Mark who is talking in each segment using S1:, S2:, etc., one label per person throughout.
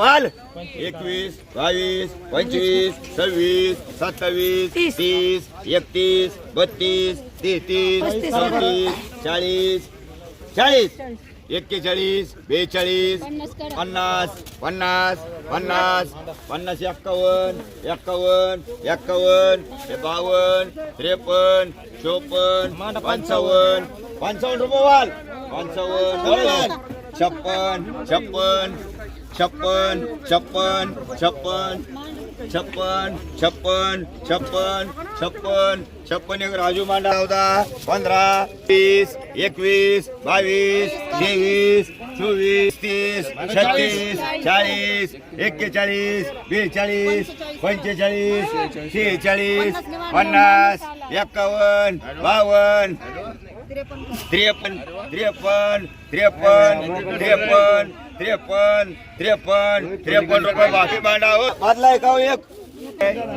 S1: वाल एकवीस बावीस पंचवीस सव्वीस सत्तावीस
S2: तीस.
S1: तीस एकतीस बत्तीस तेहतीस. चौतीस चाळीस चाळीस. एक्केचाळीस बेचाळीस
S3: पन्नास.
S1: पन्नास पन्नास पन्नास एक्कावन्न एक्कावन्न एक्कावन्न बावन्न त्रेपन्न चोपन्न पंचावन्न. पंचावन्न. रुपये वाल. पंचावन्न. छप्पन छप्पन छप्पन छप्पन छप्पन छप्पन छप्पन छप्पन छप्पन छप्पन एक राजू मांडा चौदा पंधरा वीस एकवीस बावीस तेवीस चोवीस तीस छत्तीस चाळीस एक्केचाळीस बेचाळीस पंचेचाळीस शेहेचाळीस पन्नास एक्कावन्न बावन्न त्रेपन्न त्रेपन्न त्रेपन्न त्रेपन्न त्रेपन्न त्रेपन्न त्रेपन्न रुपये बाकी भांडा हो बदलाय का हो एक?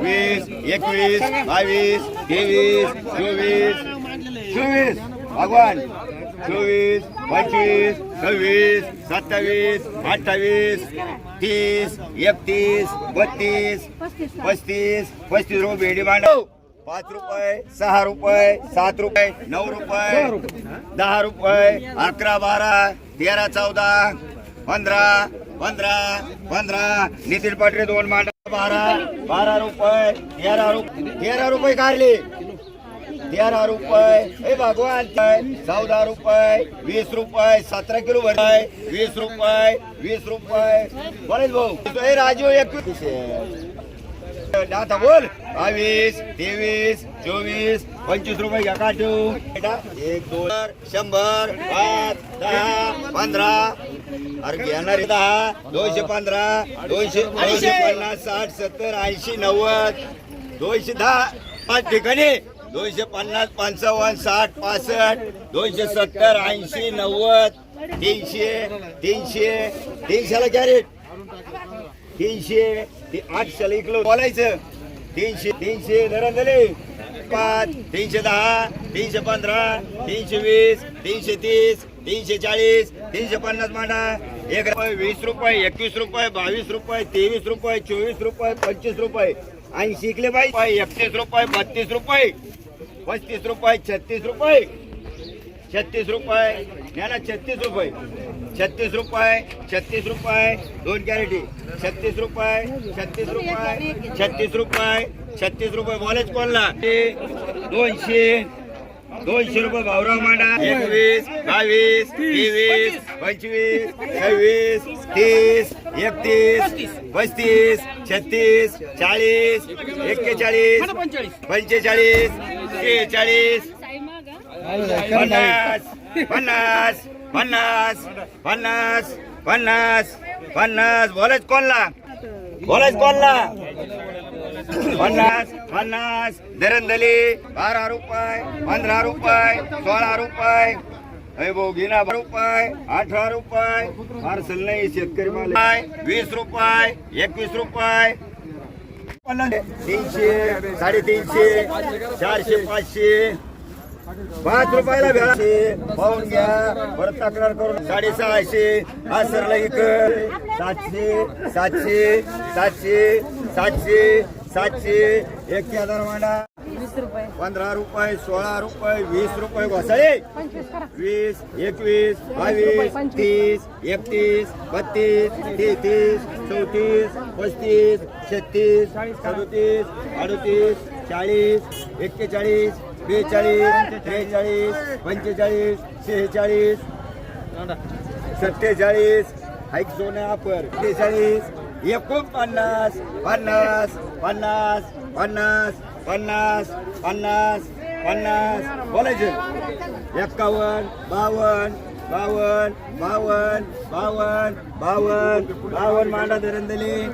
S1: वीस एकवीस बावीस तेवीस चोवीस. चोवीस. भगवान. चोवीस पंचवीस सव्वीस सत्तावीस अठ्ठावीस तीस एकतीस बत्तीस पस्तीस पस्तीस रुपये भेडी भांडव पाच रुपये सहा रुपये सात रुपये नऊ रुपये दहा रुपये अकरा बारा तेरा चौदा पंधरा पंधरा पंधरा नितीन पाटरे दोन मांडा बारा बारा रुपये तेरा रुपये तेरा रुपये काढले तेरा रुपये हे भगवान चौदा रुपये वीस रुपये सतरा किलो भराय वीस रुपये वीस रुपये बरेच भाऊ हे राजू एकवीस आता बोल बावीस तेवीस चोवीस पंचवीस रुपये घ्या काटू एक दोन शंभर पाच दहा पंधरा. अरे घेणार दहा. दोनशे पंधरा दोनशे दोनशे पन्नास साठ सत्तर ऐंशी नव्वद. दोनशे दहा. पाच ठिकाणी. दोनशे पन्नास पंचावन्न साठ पासष्ट. दोनशे सत्तर ऐंशी नव्वद. तीनशे तीनशे. तीनशेला कॅरेट तीनशे ते आठशेला इकलो बोलायचं. तीनशे तीनशे धरण पाच तीनशे दहा तीनशे पंधरा तीनशे वीस तीनशे तीस तीनशे चाळीस तीनशे पन्नास मांडा. एक रुपये वीस रुपये एकवीस रुपये बावीस रुपये तेवीस रुपये चोवीस रुपये पंचवीस रुपये. आणि शिकले पाहिजे एकतीस रुपये बत्तीस रुपये पस्तीस रुपये छत्तीस रुपये. छत्तीस रुपये. ज्ञाना छत्तीस रुपये. छत्तीस रुपये छत्तीस रुपये दोन कॅरेटी. छत्तीस रुपये छत्तीस रुपये छत्तीस रुपये छत्तीस रुपये. बोलायच कोणला? दोनशे दोनशे रुपये भावराव मांडा. एकवीस बावीस तेवीस पंचवीस सव्वीस तीस एकतीस पस्तीस छत्तीस चाळीस एक्केचाळीस पंचेचाळीस शेहेचाळीस पन्नास पन्नास पन्नास पन्नास पन्नास पन्नास. बोलायच कोणला? बोलायच कोणला? पन्नास पन्नास. धरंदली बारा रुपये पंधरा रुपये सोळा रुपये. अय भाऊ घेना रुपये अठरा रुपये. पार्सल नाही शेतकरी माल वीस रुपये एकवीस रुपये. तीनशे साडेतीनशे चारशे पाचशे. पाच रुपयाला भेळा. पाहून घ्या. परत तक्रार करून साडेसहाशे. आसरला इकर सातशे सातशे सातशे सातशे सातशे. एक हजार मांडा पंधरा रुपये सोळा रुपये वीस रुपये घोसाळे. वीस एकवीस बावीस तीस एकतीस बत्तीस तेहतीस चौतीस पस्तीस छत्तीस सदोतीस अडतीस चाळीस एक्केचाळीस बेचाळीस त्रेचाळीस पंचेचाळीस शेहेचाळीस सत्तेचाळीस हाईक सोन्या अपर सत्तेचाळीस एकोणपन्नास पन्नास पन्नास पन्नास पन्नास पन्नास पन्नास. बोलायचं. एक्कावन्न बावन्न बावन्न बावन्न बावन्न बावन्न बावन्न. मांडा धरण दिली.